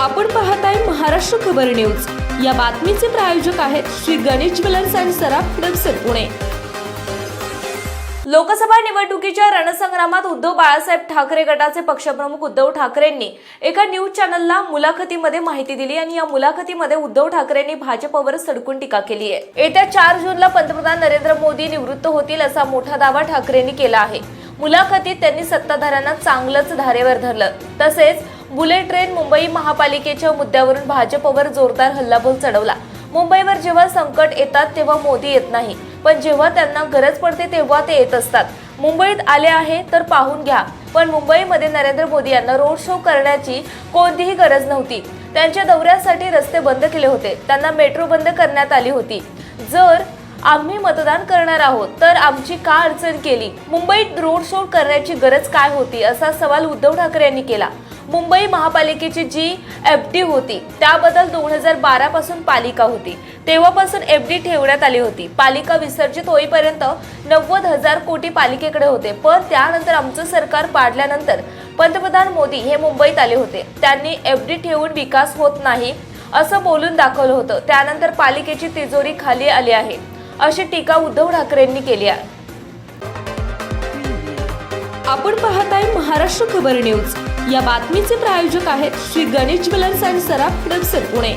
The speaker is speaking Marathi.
आपण पाहताय महाराष्ट्र खबर न्यूज. या बातमीचे प्रायोजक आहेत श्री गणेश ज्वेलर्स अँड सराफ डबसर पुणे. लोकसभा निवडणुकीच्या रणसंग्रामात उद्धव बाळासाहेब ठाकरे गटाचे पक्षप्रमुख उद्धव ठाकरेंनी एका न्यूज चॅनलला मुलाखतीमध्ये माहिती दिली आणि या मुलाखतीमध्ये उद्धव ठाकरेंनी भाजपवर सडकून टीका केली आहे. येत्या चार जूनला पंतप्रधान नरेंद्र मोदी निवृत्त होतील असा मोठा दावा ठाकरेंनी केला आहे. मुलाखतीत त्यांनी सत्ताधाऱ्यांना चांगलंच धारेवर धरलं. तसेच बुलेट ट्रेन मुंबई महापालिकेच्या मुद्द्यावरून भाजपवर जोरदार हल्लाबोल चढवला. मुंबईवर जेव्हा संकट येतात तेव्हा मोदी येत नाही. पण जेव्हा त्यांना गरज पडते तेव्हा ते येत असतात. मुंबईत आले आहे तर पाहून घ्या. पण मुंबईमध्ये नरेंद्र मोदी यांना रोड शो करण्याची कोणतीही गरज नव्हती. त्यांच्या दौऱ्यासाठी रस्ते बंद केले होते. त्यांना मेट्रो बंद करण्यात आली होती. जर आम्ही मतदान करणार आहोत तर आमची का अडचण केली? मुंबईत रोड शो करण्याची गरज काय होती असा सवाल उद्धव ठाकरे यांनी केला. मुंबई महापालिकेची जी एफ डी होती त्याबद्दल दोन हजार बारा पासून पालिका होती. तेव्हापासून एफ डी ठेवण्यात आली होती. पालिका विसर्जित होईपर्यंत नव्वद हजार कोटी पालिकेकडे होते. पण त्यानंतर आमचं सरकार पाडल्यानंतर पंतप्रधान मोदी हे मुंबईत आले होते. त्यांनी एफ डी ठेवून विकास होत नाही असं बोलून दाखवलं होतं. त्यानंतर पालिकेची तिजोरी खाली आली आहे. अशी टीका उद्धव ठाकरेंनी केली आहे. आपण पाहताय महाराष्ट्र खबर न्यूज. या बातमीचे प्रायोजक आहेत Shri Ganesh jewellers and Saraf Pune.